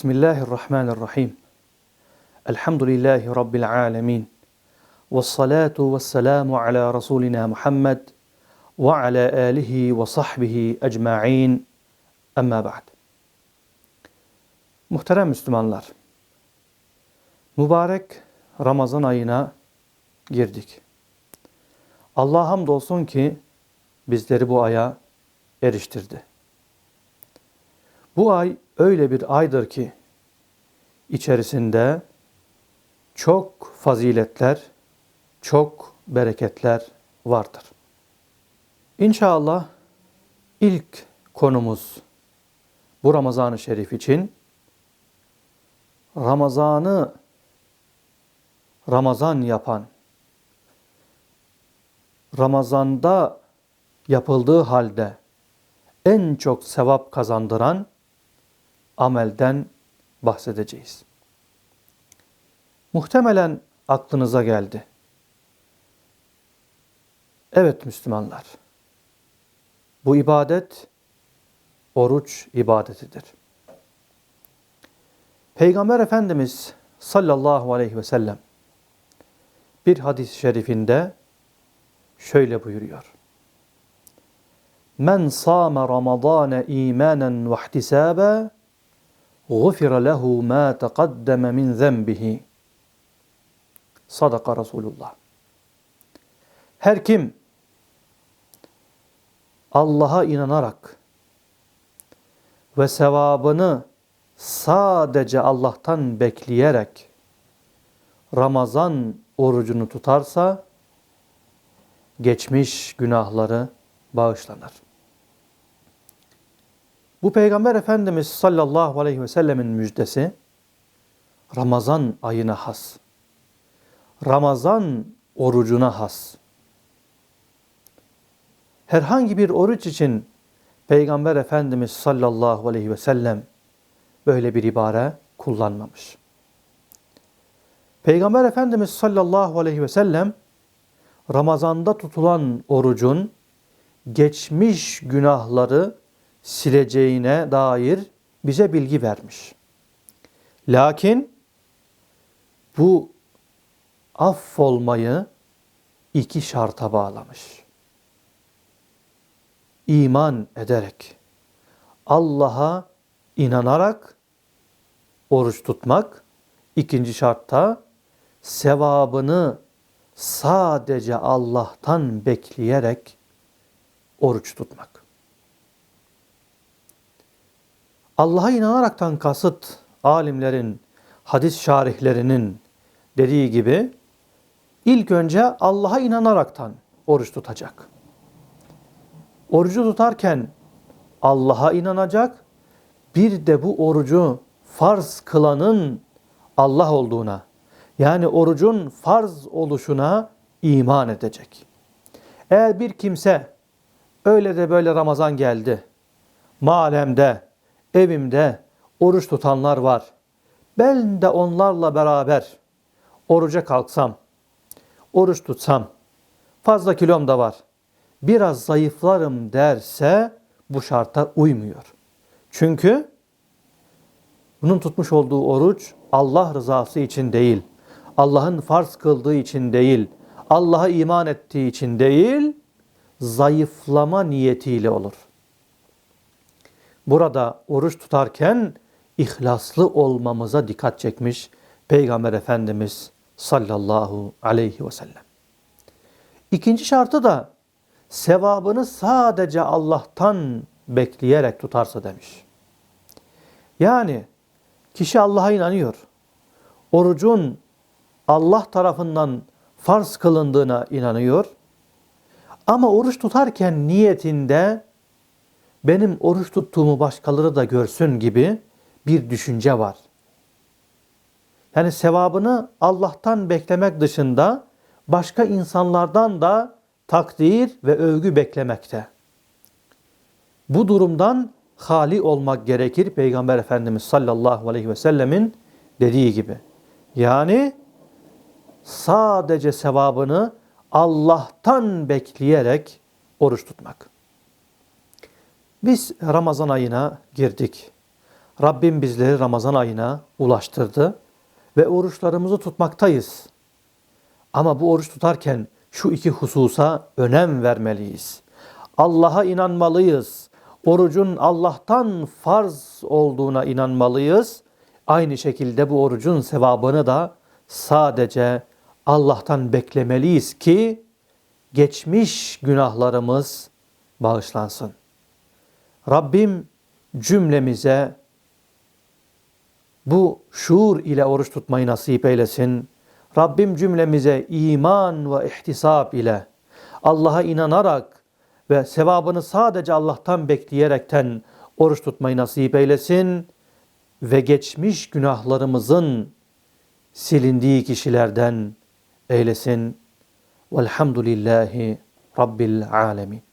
Bismillahirrahmanirrahim. Elhamdülillahi Rabbil alemin. Ve salatu ve selamu ala Resulina Muhammed ve ala alihi ve sahbihi ecma'in. Amma ba'd. Muhterem Müslümanlar, mübarek Ramazan ayına girdik. Allah hamdolsun ki bizleri bu aya eriştirdi. Bu ay öyle bir aydır ki içerisinde çok faziletler, çok bereketler vardır. İnşallah ilk konumuz bu Ramazan-ı Şerif için Ramazan'ı Ramazan yapan, Ramazan'da yapıldığı halde en çok sevap kazandıran amelden bahsedeceğiz. Muhtemelen aklınıza geldi. Evet Müslümanlar. Bu ibadet oruç ibadetidir. Peygamber Efendimiz sallallahu aleyhi ve sellem bir hadis-i şerifinde şöyle buyuruyor. Men sâme Ramazâne îmânen ve ihtisâbe غُفِرَ لَهُ مَا تَقَدَّمَ مِنْ ذَنْبِهِ Sadaka Resulullah. Her kim Allah'a inanarak ve sevabını sadece Allah'tan bekleyerek Ramazan orucunu tutarsa geçmiş günahları bağışlanır. Bu Peygamber Efendimiz sallallahu aleyhi ve sellemin müjdesi Ramazan ayına has. Ramazan orucuna has. Herhangi bir oruç için Peygamber Efendimiz sallallahu aleyhi ve sellem böyle bir ibare kullanmamış. Peygamber Efendimiz sallallahu aleyhi ve sellem Ramazanda tutulan orucun geçmiş günahları sileceğine dair bize bilgi vermiş. Lakin bu affolmayı iki şarta bağlamış. İman ederek, Allah'a inanarak oruç tutmak. İkinci şartta sevabını sadece Allah'tan bekleyerek oruç tutmak. Allah'a inanaraktan kasıt alimlerin, hadis şarihlerinin dediği gibi ilk önce Allah'a inanaraktan oruç tutacak. Orucu tutarken Allah'a inanacak, bir de bu orucu farz kılanın Allah olduğuna, yani orucun farz oluşuna iman edecek. Eğer bir kimse öyle de böyle Ramazan geldi, malemde, evimde oruç tutanlar var. Ben de onlarla beraber oruca kalksam, oruç tutsam, fazla kilom da var, biraz zayıflarım derse bu şarta uymuyor. Çünkü bunun tutmuş olduğu oruç Allah rızası için değil, Allah'ın farz kıldığı için değil, Allah'a iman ettiği için değil, zayıflama niyetiyle olur. Burada oruç tutarken ihlaslı olmamıza dikkat çekmiş Peygamber Efendimiz sallallahu aleyhi ve sellem. İkinci şartı da sevabını sadece Allah'tan bekleyerek tutarsa demiş. Yani kişi Allah'a inanıyor. Orucun Allah tarafından farz kılındığına inanıyor. Ama oruç tutarken niyetinde benim oruç tuttuğumu başkaları da görsün gibi bir düşünce var. Yani sevabını Allah'tan beklemek dışında başka insanlardan da takdir ve övgü beklemekte. Bu durumdan hali olmak gerekir Peygamber Efendimiz sallallahu aleyhi ve sellemin dediği gibi. Yani sadece sevabını Allah'tan bekleyerek oruç tutmak. Biz Ramazan ayına girdik. Rabbim bizleri Ramazan ayına ulaştırdı ve oruçlarımızı tutmaktayız. Ama bu oruç tutarken şu iki hususa önem vermeliyiz. Allah'a inanmalıyız. Orucun Allah'tan farz olduğuna inanmalıyız. Aynı şekilde bu orucun sevabını da sadece Allah'tan beklemeliyiz ki geçmiş günahlarımız bağışlansın. Rabbim cümlemize bu şuur ile oruç tutmayı nasip eylesin. Rabbim cümlemize iman ve ihtisap ile Allah'a inanarak ve sevabını sadece Allah'tan bekleyerekten oruç tutmayı nasip eylesin ve geçmiş günahlarımızın silindiği kişilerden eylesin. Velhamdülillahi Rabbil alemin.